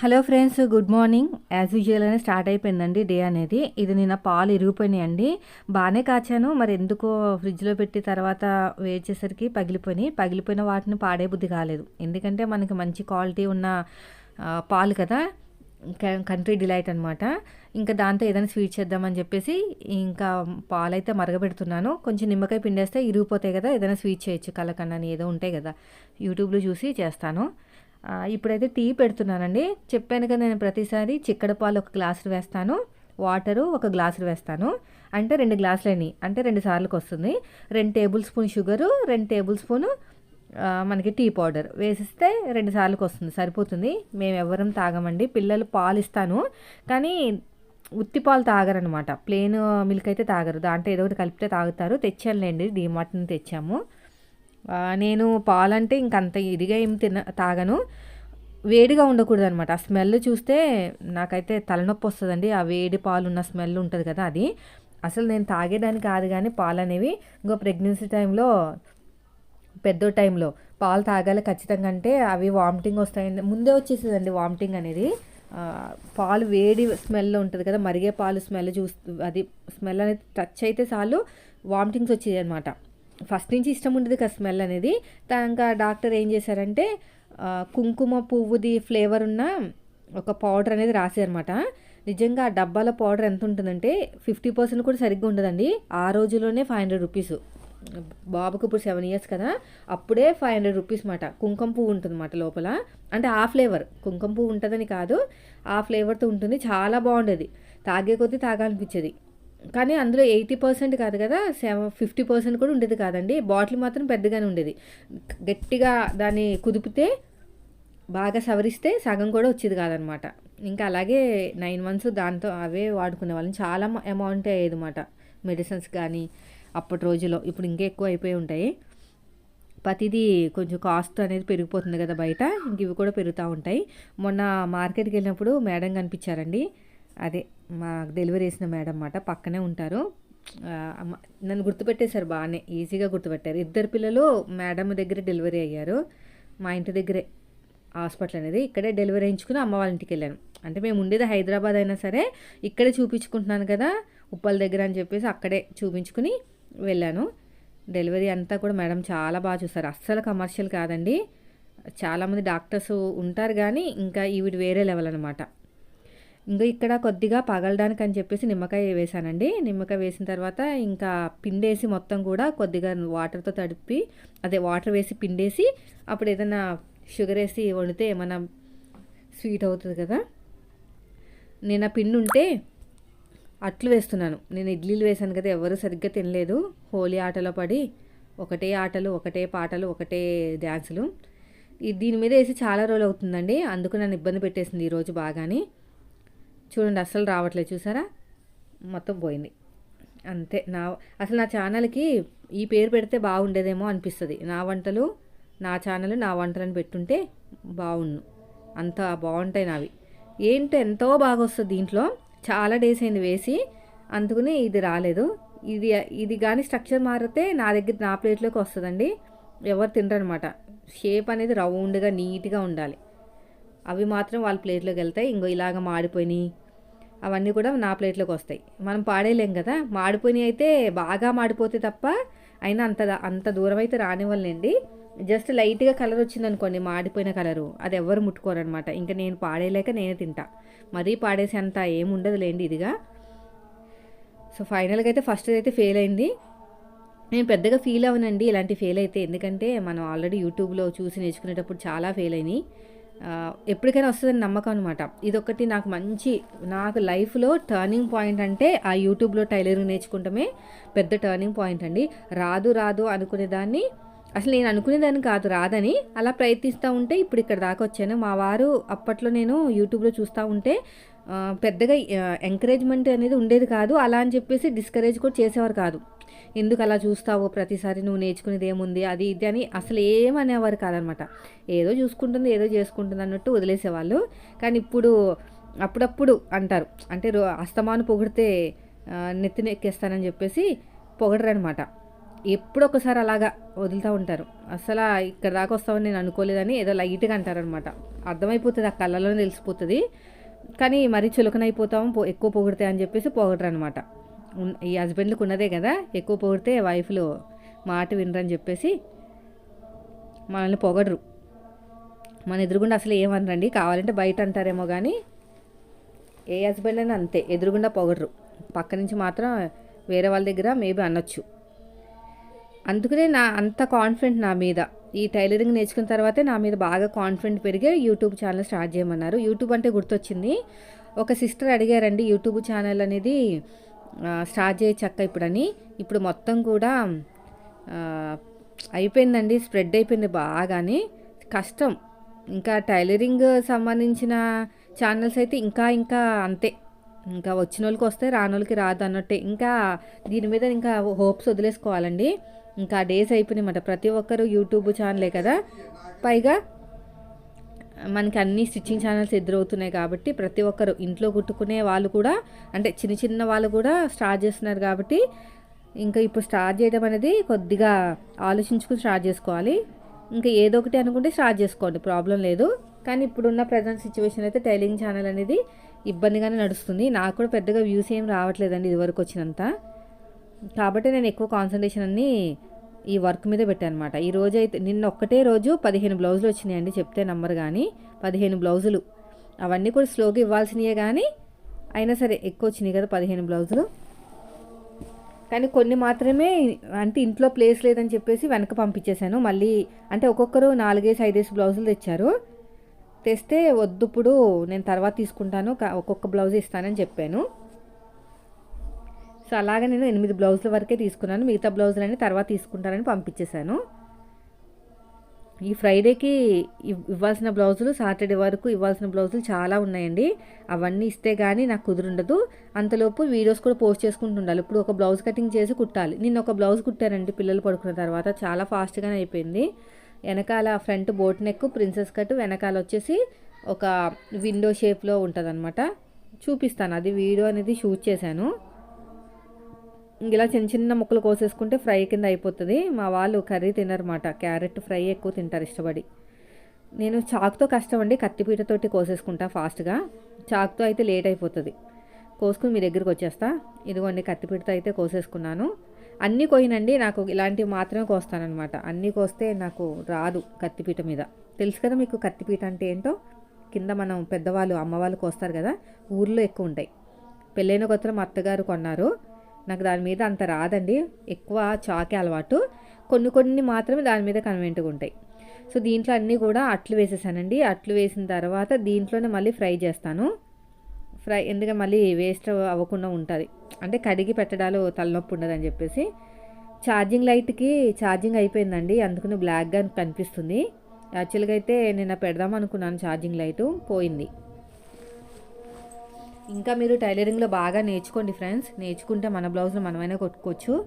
Hello friends good morning. As usual అనే start అయిపోయిందండి day అనేది. ఇది నిన్న పాలు ఇరిగిపోయినాయండి. బాగానే కాచాను మరి ఎందుకో ఫ్రిడ్జ్లో పెట్టి తర్వాత వేచేసరికి పగిలిపోయినాయి. పగిలిపోయిన వాటిని పాడే బుద్ధి కాలేదు. ఎందుకంటే మనకి మంచి క్వాలిటీ ఉన్న పాలు కదా కంట్రీ డిలైట్ అనమాట ఇంకా దాంతో ఏదైనా స్వీట్ చేద్దామని చెప్పేసి ఇంకా పాలైతే మరగబెడుతున్నాను. కొంచెం నిమ్మకాయ పిండేస్తే ఇరిగిపోతాయి కదా ఏదైనా స్వీట్ చేయొచ్చు. కలకన్నాని ఏదో ఉంటాయి కదా యూట్యూబ్లో చూసి చేస్తాను. ఇప్పుడైతే టీ పెడుతున్నానండి. చెప్పాను కదా నేను ప్రతిసారి చిక్కడ పాలు ఒక గ్లాసు వేస్తాను వాటరు ఒక గ్లాసులు వేస్తాను. అంటే రెండు గ్లాసులని అంటే రెండు సార్లకు వస్తుంది. రెండు టేబుల్ స్పూన్ షుగరు రెండు టేబుల్ స్పూను మనకి టీ పౌడర్. వేసిస్తే రెండు సార్లకు వస్తుంది సరిపోతుంది. మేము ఎవరం తాగమండి. పిల్లలు పాలు ఇస్తాను కానీ ఉత్తి పాలు తాగరనమాట. ప్లేన్ మిల్క్ అయితే తాగరు. దాంట్లో ఏదో ఒకటి కలిపితే తాగుతారు. తెచ్చానులేండి డీమార్ట్ తెచ్చాము. నేను పాలంటే ఇంకంత ఇదిగా ఏం తిన తాగను. వేడిగా ఉండకూడదు అనమాట ఆ స్మెల్ చూస్తే నాకైతే తలనొప్పి వస్తుందండి. ఆ వేడి పాలు ఉన్న స్మెల్ ఉంటుంది కదా అది. అసలు నేను తాగేదాన్ని కాదు కానీ పాలు అనేవి ఇంకో ప్రెగ్నెన్సీ టైంలో పెద్ద టైంలో పాలు తాగాలి ఖచ్చితంగా అంటే అవి వామిటింగ్ వస్తాయండి ముందే వచ్చేసేదండి వామిటింగ్ అనేది. పాలు వేడి స్మెల్ ఉంటుంది కదా మరిగే పాలు స్మెల్ చూస్తూ అది స్మెల్ అనేది టచ్ అయితే చాలు వామిటింగ్స్ వచ్చేది అనమాట ఫస్ట్ నుంచి ఇష్టం ఉండదు కదా స్మెల్ అనేది. తా- ఇంకా డాక్టర్ ఏం చేశారంటే కుంకుమ పువ్వుది ఫ్లేవర్ ఉన్న ఒక పౌడర్ అనేది రాశారనమాట నిజంగా ఆ డబ్బాల పౌడర్ ఎంత ఉంటుందంటే ఫిఫ్టీ పర్సెంట్ కూడా సరిగ్గా ఉండదండి. ఆ రోజులోనే ఫైవ్ హండ్రెడ్ రూపీస్. బాబుకి ఇప్పుడు సెవెన్ ఇయర్స్ కదా అప్పుడే ఫైవ్ హండ్రెడ్ రూపీస్ మాట. కుంకుమ పువ్వు ఉంటుంది అన్నమాట లోపల. అంటే ఆ ఫ్లేవర్. కుంకుమ పువ్వు ఉంటుందని కాదు ఆ ఫ్లేవర్తో ఉంటుంది. చాలా బాగుండేది. తాగే కొద్దీ తాగాలనిపించేది. కానీ అందులో ఎయిటీ పర్సెంట్ కాదు కదా సెవెన్ ఫిఫ్టీ పర్సెంట్ కూడా ఉండేది కాదండి. బాటిల్ మాత్రం పెద్దగానే ఉండేది. గట్టిగా దాన్ని కుదిపితే బాగా సవరిస్తే సగం కూడా వచ్చేది కాదనమాట. ఇంకా అలాగే నైన్ మంత్స్ దాంతో అవే వాడుకునే వాళ్ళం. చాలా అమౌంట్ అయ్యేది అనమాట మెడిసిన్స్ కానీ అప్పటి రోజుల్లో. ఇప్పుడు ఇంకా ఎక్కువ అయిపోయి ఉంటాయి. ప్రతిదీ కొంచెం కాస్ట్ అనేది పెరిగిపోతుంది కదా బయట. ఇంక ఇవి కూడా పెరుగుతూ ఉంటాయి. మొన్న మార్కెట్కి వెళ్ళినప్పుడు మేడం కనిపించారండి. అదే మా డెలివరీ చేసిన మేడం అన్నమాట పక్కనే ఉంటారు. అమ్మ- నన్ను గుర్తుపెట్టేశారు బాగానే ఈజీగా గుర్తుపెట్టారు. ఇద్దరు పిల్లలు మేడం దగ్గర డెలివరీ అయ్యారు. మా ఇంటి దగ్గరే హాస్పిటల్ అనేది. ఇక్కడే డెలివరీ చేయించుకుని అమ్మ వాళ్ళ ఇంటికి వెళ్ళాను. అంటే మేము ఉండేది హైదరాబాద్ అయినా సరే ఇక్కడే చూపించుకుంటున్నాను కదా ఉప్పల దగ్గర అని చెప్పేసి అక్కడే చూపించుకుని వెళ్ళాను. డెలివరీ అంతా కూడా మేడం చాలా బాగా చూస్తారు. అస్సలు కమర్షియల్ కాదండి. చాలామంది డాక్టర్స్ ఉంటారు కానీ ఇంకా ఈవిడ వేరే లెవెల్ అనమాట ఇంకా ఇక్కడ కొద్దిగా పగలడానికి అని చెప్పేసి నిమ్మకాయ వేసానండి. నిమ్మకాయ వేసిన తర్వాత ఇంకా పిండేసి మొత్తం కూడా కొద్దిగా వాటర్తో తడిపి అదే వాటర్ వేసి పిండేసి అప్పుడు ఏదైనా షుగర్ వేసి వండితే ఏమైనా స్వీట్ అవుతుంది కదా. నేను ఆ పిండి ఉంటే అట్లు వేస్తున్నాను. నేను ఇడ్లీలు వేశాను కదా ఎవరు సరిగ్గా తినలేదు. హోలీ ఆటలో పడి ఒకటే ఆటలు ఒకటే పాటలు ఒకటే డ్యాన్సులు. ఈ దీని మీద వేసి చాలా రోజులు అవుతుందండి. అందుకు నన్ను ఇబ్బంది పెట్టేసింది ఈరోజు బాగాని. చూడండి అస్సలు రావట్లేదు. చూసారా? మొత్తం పోయింది. అంతే. నా అసలు నా ఛానల్కి ఈ పేరు పెడితే బాగుండేదేమో అనిపిస్తుంది. నా వంటలు నా ఛానల్ నా వంటలను పెట్టుంటే బాగుండు. అంత బాగుంటాయి నావి. ఏంటో ఎంతో బాగా వస్తుంది దీంట్లో. చాలా డేస్ అయింది వేసి. అందుకని ఇది రాలేదు. ఇది ఇది కానీ స్ట్రక్చర్ మారితే నా దగ్గర నా ప్లేట్లోకి వస్తుందండి. ఎవరు తినరనమాట. షేప్ అనేది రౌండ్గా నీట్గా ఉండాలి. అవి మాత్రం వాళ్ళ ప్లేట్లోకి వెళ్తాయి. ఇంకో ఇలాగ మాడిపోయినాయి. అవన్నీ కూడా నా ప్లేట్లోకి వస్తాయి. మనం పాడేయలేం కదా? మాడిపోయినాయి అయితే బాగా మాడిపోతే తప్ప అయినా అంత అంత దూరం అయితే రానివ్వలేండి జస్ట్ లైట్గా కలర్ వచ్చింది అనుకోండి మాడిపోయిన కలరు. అది ఎవరు ముట్టుకోరనమాట. ఇంకా నేను పాడేయలేక నేనే తింటా. మరీ పాడేసేంత అంత ఏముండదులేండి ఇదిగా. సో ఫైనల్గా అయితే ఫస్ట్ అయితే ఫెయిల్ అయింది. నేను పెద్దగా ఫీల్ అవ్వనండి ఇలాంటి ఫెయిల్ అయితే. ఎందుకంటే మనం ఆల్రెడీ యూట్యూబ్లో చూసి నేర్చుకునేటప్పుడు చాలా ఫెయిల్ అయినాయి. ఎప్పటికైనా వస్తుందని నమ్మకం అనమాట ఇదొకటి నాకు మంచి నాకు లైఫ్లో టర్నింగ్ పాయింట్ అంటే ఆ యూట్యూబ్లో టైలరింగ్ నేర్చుకుంటమే పెద్ద టర్నింగ్ పాయింట్ అండి. రాదు రాదు అనుకునేదాన్ని అసలు నేను అనుకునేదాన్ని కాదు రాదని అలా ప్రయత్నిస్తూ ఉంటే ఇప్పుడు ఇక్కడ దాకా వచ్చాను. మా వారు అప్పట్లో నేను యూట్యూబ్లో చూస్తూ ఉంటే పెద్దగా ఎంకరేజ్మెంట్ అనేది ఉండేది కాదు. అలా అని చెప్పేసి డిస్కరేజ్ కూడా చేసేవారు కాదు. ఎందుకు అలా చూస్తావు? ప్రతిసారి నువ్వు నేర్చుకునేది ఏముంది? అది ఇది అని అసలు ఏమనేవారు కాదనమాట. ఏదో చూసుకుంటుంది ఏదో చేసుకుంటుంది అన్నట్టు వదిలేసేవాళ్ళు. కానీ ఇప్పుడు అప్పుడప్పుడు అంటారు. అంటే రో అస్తమాను పొగిడితే నెత్తినెక్కేస్తానని చెప్పేసి పొగడరనమాట. ఎప్పుడొకసారి అలాగా వదులుతూ ఉంటారు. అసలు ఇక్కడ దాకా వస్తామని నేను అనుకోలేదని ఏదో లైట్గా అంటారనమాట. అర్థమైపోతుంది ఆ కళ్ళలోనే తెలిసిపోతుంది. కానీ మరీ చులకనైపోతాము పో ఎక్కువ పొగిడితే అని చెప్పేసి పొగడరు అనమాట ఈ హస్బెండ్లకు ఉన్నదే కదా ఎక్కువ పొగిడితే వైఫ్లు మాట వినరని చెప్పేసి మనల్ని పొగడరు. మన ఎదురుగుండా అసలు ఏమనరండి కావాలంటే బయట అంటారేమో కానీ ఏ హస్బెండ్ అయినా అంతే ఎదురుగుండా పొగడరు. పక్క నుంచి మాత్రం వేరే వాళ్ళ దగ్గర మేబీ అనొచ్చు. అందుకనే నా అంత కాన్ఫిడెంట్ నా మీద. ఈ టైలరింగ్ నేర్చుకున్న తర్వాతే నా మీద బాగా కాన్ఫిడెంట్ పెరిగి యూట్యూబ్ ఛానల్ స్టార్ట్ చేయమన్నారు. యూట్యూబ్ అంటే గుర్తొచ్చింది. ఒక సిస్టర్ అడిగారండి యూట్యూబ్ ఛానల్ అనేది స్టార్ట్ చేయ చక్క ఇప్పుడని. ఇప్పుడు మొత్తం కూడా అయిపోయిందండి స్ప్రెడ్ అయిపోయింది బాగానే. కష్టం. ఇంకా టైలరింగ్ సంబంధించిన ఛానల్స్ అయితే ఇంకా ఇంకా అంతే. ఇంకా వచ్చిన వాళ్ళకి వస్తే రాని వాళ్ళకి రాదు అన్నట్టే ఇంకా దీని మీద ఇంకా హోప్స్ వదిలేసుకోవాలండి. ఇంకా డేస్ అయిపోయినాయన్నమాట. ప్రతి ఒక్కరు యూట్యూబ్ ఛానలే కదా. పైగా మనకి అన్ని స్టిచ్చింగ్ ఛానల్స్ ఎదురవుతున్నాయి కాబట్టి ప్రతి ఒక్కరు ఇంట్లో కుట్టుకునే వాళ్ళు కూడా అంటే చిన్న చిన్న వాళ్ళు కూడా స్టార్ట్ చేస్తున్నారు కాబట్టి ఇంకా ఇప్పుడు స్టార్ట్ చేయడం అనేది కొద్దిగా ఆలోచించుకుని స్టార్ట్ చేసుకోవాలి. ఇంకా ఏదో ఒకటి అనుకుంటే స్టార్ట్ చేసుకోండి ప్రాబ్లం లేదు. కానీ ఇప్పుడున్న ప్రజెంట్ సిచ్యువేషన్ అయితే టైలింగ్ ఛానల్ అనేది ఇబ్బందిగానే నడుస్తుంది. నాకు కూడా పెద్దగా వ్యూస్ ఏం రావట్లేదండి ఇదివరకు వచ్చినంత. కాబట్టి నేను ఎక్కువ కాన్సన్ట్రేషన్ అన్ని ఈ వర్క్ మీద పెట్టాను అనమాట ఈ రోజు అయితే నిన్న ఒక్కటే రోజు పదిహేను బ్లౌజులు వచ్చినాయండి చెప్తే నంబర్ కానీ పదిహేను బ్లౌజులు అవన్నీ కూడా స్లోగా ఇవ్వాల్సినవే కానీ అయినా సరే ఎక్కువ వచ్చినాయి కదా పదిహేను బ్లౌజులు కానీ కొన్ని మాత్రమే అంటే ఇంట్లో ప్లేస్ లేదని చెప్పేసి వెనక పంపించేశాను. మళ్ళీ అంటే ఒక్కొక్కరు నాలుగేసి ఐదేసి బ్లౌజులు తెచ్చారు. తెస్తే వద్దు ఇప్పుడు నేను తర్వాత తీసుకుంటాను. ఒక్కొక్క బ్లౌజ్ ఇస్తానని చెప్పాను. సో అలాగే నేను ఎనిమిది బ్లౌజుల వరకే తీసుకున్నాను. మిగతా బ్లౌజులన్నీ తర్వాత తీసుకుంటానని పంపించేశాను. ఈ ఫ్రైడేకి ఇవ్వాల్సిన బ్లౌజులు సాటర్డే వరకు ఇవ్వాల్సిన బ్లౌజులు చాలా ఉన్నాయండి. అవన్నీ ఇస్తే కానీ నాకు కుదురుండదు. అంతలోపు వీడియోస్ కూడా పోస్ట్ చేసుకుంటూ ఉండాలి ఇప్పుడు ఒక బ్లౌజ్ కటింగ్ చేసి కుట్టాలి. నేను ఒక బ్లౌజ్ కుట్టానండి పిల్లలు పడుకున్న తర్వాత. చాలా ఫాస్ట్గానే అయిపోయింది. వెనకాల front boat neck princess cut వెనకాల వచ్చేసి ఒక విండో షేప్లో ఉంటుంది చూపిస్తాను. అది వీడియో అనేది షూట్ చేశాను. ఇలా చిన్న చిన్న ముక్కలు కోసేసుకుంటే ఫ్రై కింద అయిపోతుంది. మా వాళ్ళు కర్రీ తినరమాట క్యారెట్ ఫ్రై ఎక్కువ తింటారు ఇష్టపడి. నేను చాకుతో కష్టం అండి కత్తిపీటతోటి కోసేసుకుంటా ఫాస్ట్గా. చాకుతో అయితే లేట్ అయిపోతుంది. కోసుకుని మీ దగ్గరికి వచ్చేస్తా. ఇదిగోండి కత్తిపీటతో అయితే కోసేసుకున్నాను. అన్నీ కోయినండి నాకు ఇలాంటివి మాత్రమే కోస్తానన్నమాట. అన్నీ కోస్తే నాకు రాదు కత్తిపీట మీద. తెలుసు కదా మీకు కత్తిపీట అంటే ఏంటో? కింద మనం పెద్దవాళ్ళు అమ్మవాళ్ళు కోస్తారు కదా ఊర్లో ఎక్కువ ఉంటాయి. పెళ్ళైన కొత్తలో మా అత్తగారు కొన్నారు. నాకు దాని మీద అంత రాదండి. ఎక్కువ చాకే అలవాటు. కొన్ని కొన్ని మాత్రమే దాని మీద కన్వెంట్గా ఉంటాయి. సో దీంట్లో అన్నీ కూడా అట్లు వేసేసానండి. అట్లు వేసిన తర్వాత దీంట్లోనే మళ్ళీ ఫ్రై చేస్తాను. ఫ్రై ఎందుకంటే మళ్ళీ వేస్ట్ అవ్వకుండా ఉంటుంది. అంటే కడిగి పెట్టడాలు తలనొప్పి ఉండదని చెప్పేసి. ఛార్జింగ్ లైట్కి ఛార్జింగ్ అయిపోయిందండి. అందుకని బ్లాక్గా కనిపిస్తుంది. యాక్చువల్గా అయితే నిన్న పెడదాం అనుకున్నాను ఛార్జింగ్ లైటు. పోయింది. ఇంకా మీరు టైలరింగ్లో బాగా నేర్చుకోండి ఫ్రెండ్స్. నేర్చుకుంటే మన బ్లౌజ్లో మనమైనా కొట్టుకోవచ్చు.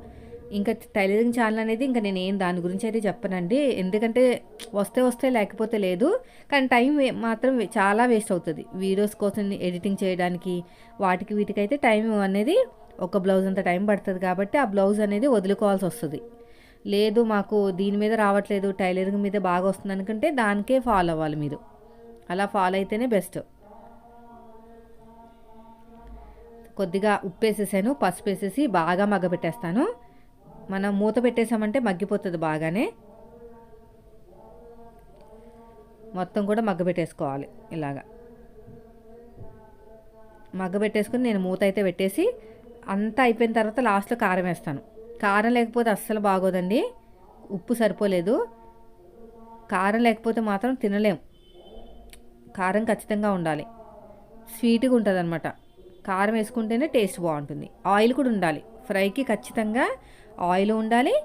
ఇంకా టైలరింగ్ ఛానల్ అనేది ఇంకా నేను ఏం దాని గురించి అయితే చెప్పనండి. ఎందుకంటే వస్తే వస్తే లేకపోతే లేదు. కానీ టైం వే- మాత్రం చాలా వేస్ట్ అవుతుంది. వీడియోస్ కోసం ఎడిటింగ్ చేయడానికి వాటికి వీటికి అయితే టైం అనేది ఒక బ్లౌజ్ అంత టైం పడుతుంది కాబట్టి ఆ బ్లౌజ్ అనేది వదులుకోవాల్సి వస్తుంది. లేదు మాకు దీని మీద రావట్లేదు టైలరింగ్ మీద బాగా వస్తుంది అనుకుంటే దానికే ఫాలో అవ్వాలి మీరు. అలా ఫాలో అయితేనే బెస్ట్. కొద్దిగా ఉప్పు వేసేసాను పసుపు వేసేసి బాగా మగ్గబెట్టేస్తాను. మనం మూత పెట్టేసామంటే మగ్గిపోతుంది బాగానే. మొత్తం కూడా మగ్గబెట్టేసుకోవాలి ఇలాగా. మగ్గబెట్టేసుకుని నేను మూత అయితే పెట్టేసి అంతా అయిపోయిన తర్వాత లాస్ట్లో కారం వేస్తాను. కారం లేకపోతే అస్సలు బాగోదండి. ఉప్పు సరిపోలేదు. కారం లేకపోతే మాత్రం తినలేం. కారం ఖచ్చితంగా ఉండాలి. స్వీట్గా ఉంటుంది అనమాట కారం వేసుకుంటేనే టేస్ట్ బాగుంటుంది. ఆయిల్ కూడా ఉండాలి. ఫ్రైకి ఖచ్చితంగా ఆయిల్ ఉండాలి.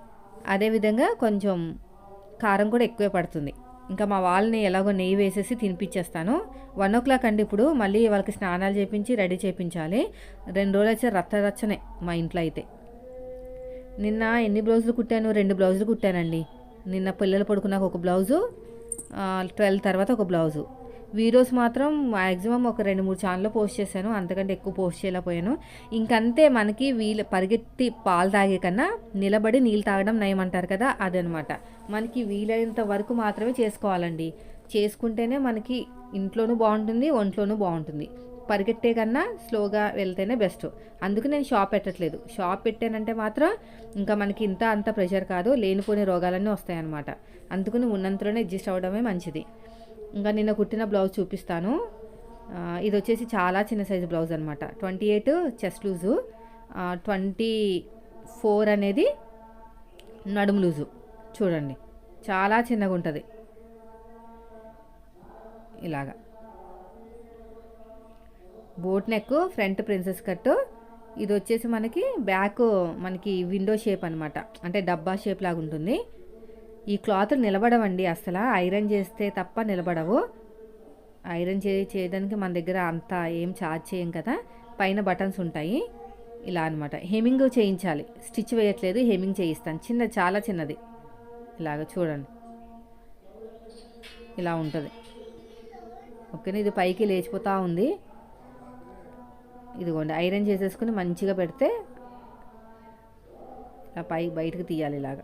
అదేవిధంగా కొంచెం కారం కూడా ఎక్కువే పడుతుంది. ఇంకా మా వాళ్ళని ఎలాగో నెయ్యి వేసేసి తినిపించేస్తాను వన్ ఓ క్లాక్ అండి ఇప్పుడు. మళ్ళీ వాళ్ళకి స్నానాలు చేపించి రెడీ చేయించాలి రెండు రోజులు అయితే రచ్చ రచ్చనే మా ఇంట్లో అయితే. నిన్న ఎన్ని బ్లౌజులు కుట్టాను? రెండు బ్లౌజులు కుట్టానండి. నిన్న పిల్లలు పడుకున్నాక ఒక బ్లౌజు ట్వెల్వ్ తర్వాత ఒక బ్లౌజు. వీడియోస్ మాత్రం మ్యాక్సిమం ఒక రెండు మూడు ఛానల్లో పోస్ట్ చేశాను. అంతకంటే ఎక్కువ పోస్ట్ చేయలేకపోయాను. ఇంకంతే మనకి వీలు పరిగెత్తి పాలు తాగే కన్నా నిలబడి నీళ్ళు తాగడం నయమంటారు కదా అదనమాట. మనకి వీలైనంత వరకు మాత్రమే చేసుకోవాలండి. చేసుకుంటేనే మనకి ఇంట్లోనూ బాగుంటుంది ఒంట్లోనూ బాగుంటుంది. పరిగెట్టే కన్నా స్లోగా వెళ్తేనే బెస్ట్. అందుకు నేను షాప్ పెట్టట్లేదు. షాప్ పెట్టానంటే మాత్రం ఇంకా మనకి ఇంత అంత ప్రెషర్ కాదు లేనిపోని రోగాలన్నీ వస్తాయన్నమాట. అందుకని ఉన్నంతలోనే అడ్జస్ట్ అవ్వడమే మంచిది. ఇంకా నిన్న కుట్టిన బ్లౌజ్ చూపిస్తాను. ఇది వచ్చేసి చాలా చిన్న సైజు బ్లౌజ్ అనమాట twenty eight chest loose. Twenty four అనేది నడుము లూజు. చూడండి. చాలా చిన్నగా ఉంటుంది. ఇలాగా. Boat neck front princess cut ఇది వచ్చేసి మనకి బ్యాక్ మనకి విండో షేప్ అనమాట అంటే డబ్బా షేప్ లాగా ఉంటుంది ఈ క్లాత్ నిలబడవండి అసలు. ఐరన్ చేస్తే తప్ప నిలబడవు. ఐరన్ చే చేయడానికి మన దగ్గర అంత ఏం ఛార్జ్ చేయం కదా. పైన బటన్స్ ఉంటాయి. ఇలా అనమాట హెమింగ్ చేయించాలి. స్టిచ్ వేయట్లేదు హెమింగ్ చేయిస్తాను. చిన్న చాలా చిన్నది. ఇలాగ చూడండి. ఇలా ఉంటుంది. ఓకేనా? ఇది పైకి లేచిపోతూ ఉంది. ఇదిగోండి. ఐరన్ చేసేసుకుని మంచిగా పెడితే ఇలా పై బయటకు తీయాలి ఇలాగా.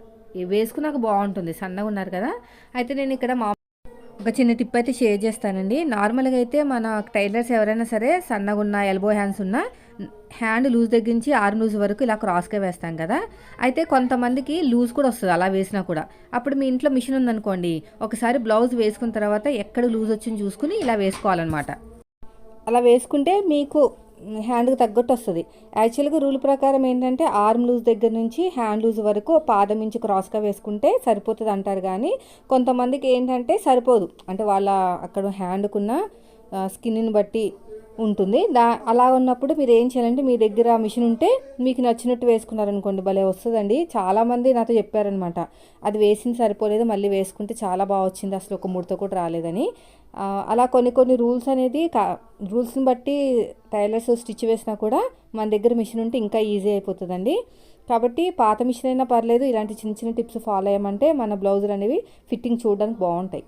వేసుకున్నాక బాగుంటుంది. సన్నగా ఉన్నారు కదా. అయితే నేను ఇక్కడ మా ఒక చిన్న టిప్ అయితే షేర్ చేస్తానండి. నార్మల్గా అయితే మన టైలర్స్ ఎవరైనా సరే సన్నగా ఉన్న ఎల్బో హ్యాండ్స్ ఉన్న హ్యాండ్ లూజ్ దగ్గర నుంచి ఆర్మ్ లూజ్ వరకు ఇలా క్రాస్గా వేస్తాం కదా. అయితే కొంతమందికి లూజ్ కూడా వస్తుంది అలా వేసినా కూడా. అప్పుడు మీ ఇంట్లో మిషన్ ఉందనుకోండి ఒకసారి బ్లౌజ్ వేసుకున్న తర్వాత ఎక్కడ లూజ్ వచ్చింది చూసుకుని ఇలా వేసుకోవాలన్నమాట. అలా వేసుకుంటే మీకు హ్యాండ్కి తగ్గట్టు వస్తుంది యాక్చువల్గా రూల్ ప్రకారం ఏంటంటే ఆర్మ్ లూజ్ దగ్గర నుంచి హ్యాండ్ లూజ్ వరకు పాదం నుంచి క్రాస్గా వేసుకుంటే సరిపోతుంది అంటారు కానీ కొంతమందికి ఏంటంటే సరిపోదు. అంటే వాళ్ళ అక్కడ హ్యాండ్కున్న స్కిన్ని బట్టి ఉంటుంది. దా అలా ఉన్నప్పుడు మీరు ఏం చేయాలంటే మీ దగ్గర మిషన్ ఉంటే మీకు నచ్చినట్టు వేసుకున్నారనుకోండి భలే వస్తుందండి. చాలామంది నాతో చెప్పారనమాట. అది వేసింది సరిపోలేదు మళ్ళీ వేసుకుంటే చాలా బాగా వచ్చింది అసలు ఒక ముడత కూడా రాలేదని. అలా కొన్ని కొన్ని రూల్స్ అనేది కా రూల్స్ని బట్టి టైలర్స్ స్టిచ్ వేసినా కూడా మన దగ్గర మిషన్ ఉంటే ఇంకా ఈజీ అయిపోతుందండి. కాబట్టి పాత మిషన్ అయినా పర్లేదు ఇలాంటి చిన్న చిన్న టిప్స్ ఫాలో అయ్యమంటే మన బ్లౌజులు అనేవి ఫిట్టింగ్ చూడడానికి బాగుంటాయి.